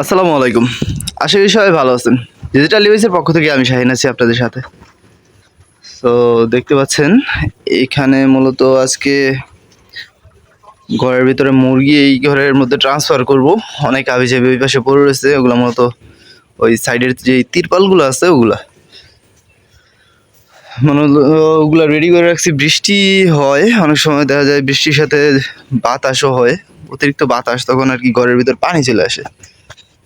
আসসালামু আলাইকুম। আশা করি সবাই ভালো আছেন। ডিজিটাল লিভাইসের পক্ষ থেকে আমি শাহিন আছি আপনাদের সাথে। তো দেখতে পাচ্ছেন, এখানে মূলত আজকে ঘরের ভিতরে মুরগি এই ঘরের মধ্যে ট্রান্সফার করব। অনেক আবি যাবি ওই পাশে পড়ে রয়েছে, ওগুলো মূলত ওই সাইডের যে তিরপালগুলো আছে, ওগুলা। মানে ওগুলা রেডি করে রাখছি। বৃষ্টি হয়, অনেক সময় দেখা যায় বৃষ্টির সাথে বাতাসও হয়। অতিরিক্ত বাতাস, তখন আর কি ঘরের ভিতর পানি চলে আসে।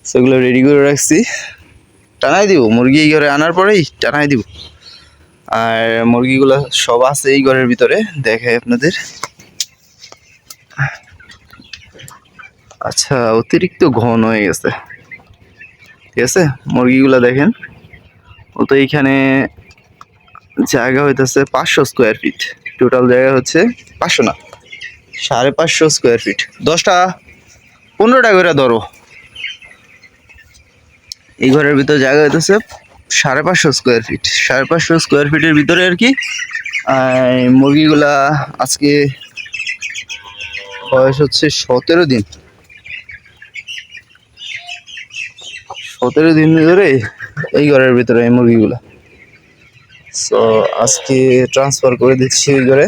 সেগুলো রেডি করে রাখছি। টানাই দিব, মুরগি এই ঘরে আনার পরেই টানাই দিব। আর মুরগিগুলো সব আছে এই ঘরের ভিতরে, দেখাই আপনাদের। আচ্ছা অতিরিক্ত ঘন হয়ে গেছে। ঠিক আছে, মুরগিগুলো দেখেন। ও তো এইখানে জায়গা হইতেছে পাঁচশো স্কোয়ার ফিট টোটাল জায়গা হচ্ছে পাঁচশো না। সাড়ে পাঁচশো স্কোয়ার ফিট দশটা, পনেরোটা করে ধরো এই ঘরের ভিতরে জায়গা হইতেছে সাড়ে পাঁচশো স্কোয়ার ফিট সাড়ে পাঁচশো স্কোয়ার ফিটের ভিতরে আর কি মুরগিগুলা আজকে বয়স হচ্ছে সতেরো দিন। সতেরো দিন ধরে এই ঘরের ভিতরে এই মুরগিগুলা। সো আজকে ট্রান্সফার করে দিচ্ছি ওই ঘরে।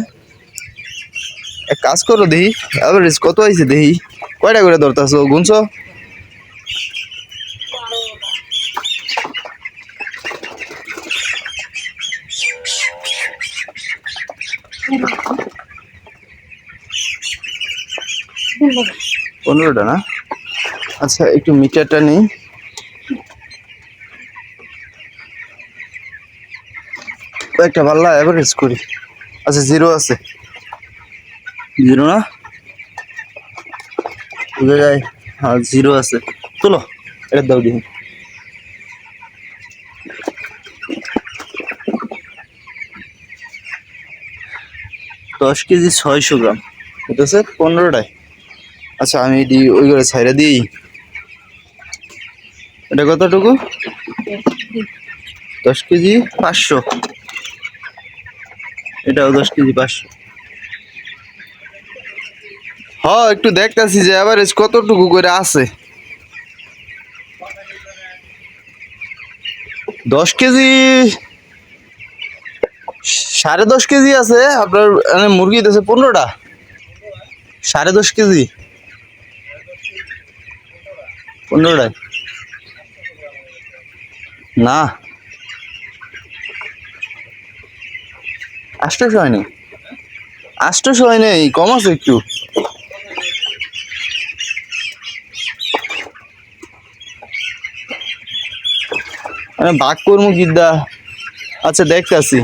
এক কাজ করো দেখি অ্যাভারেজ কত আইছে দেখি? কয়টা করে ধরতেছো গুনছো? পনেরোটা না? আচ্ছা একটু মিটারটা নেই। একটা পাল্লা অ্যাভারেজ করি। আচ্ছা জিরো আছে। জিরো না? বুঝা যায়? হ্যাঁ জিরো আছে। চলো এটা দাও দিন দশ কেজি ছয়শো গ্রাম। এটা হচ্ছে পনেরোটায়। আচ্ছা আমি দিই ওই করে ছাইরা দিই। এটা কতটুকু? দশ কেজি পাঁচশো। এটাও দশ কেজি পাঁচশো। হ একটু দেখতেছি যে অ্যাভারেজ কতটুকু করে আছে। দশ কেজি, সাড়ে দশ কেজি আছে, আপনার মানে মুরগি দিতেছে পনেরোটা। সাড়ে দশ কেজি। পনেরোটায়। না। আষ্টশো হয়নি। আষ্টশো হয়নি, কম আছে একটু। মানে বাঘ কর্ম গিদ্দা আচ্ছা দেখতে আসি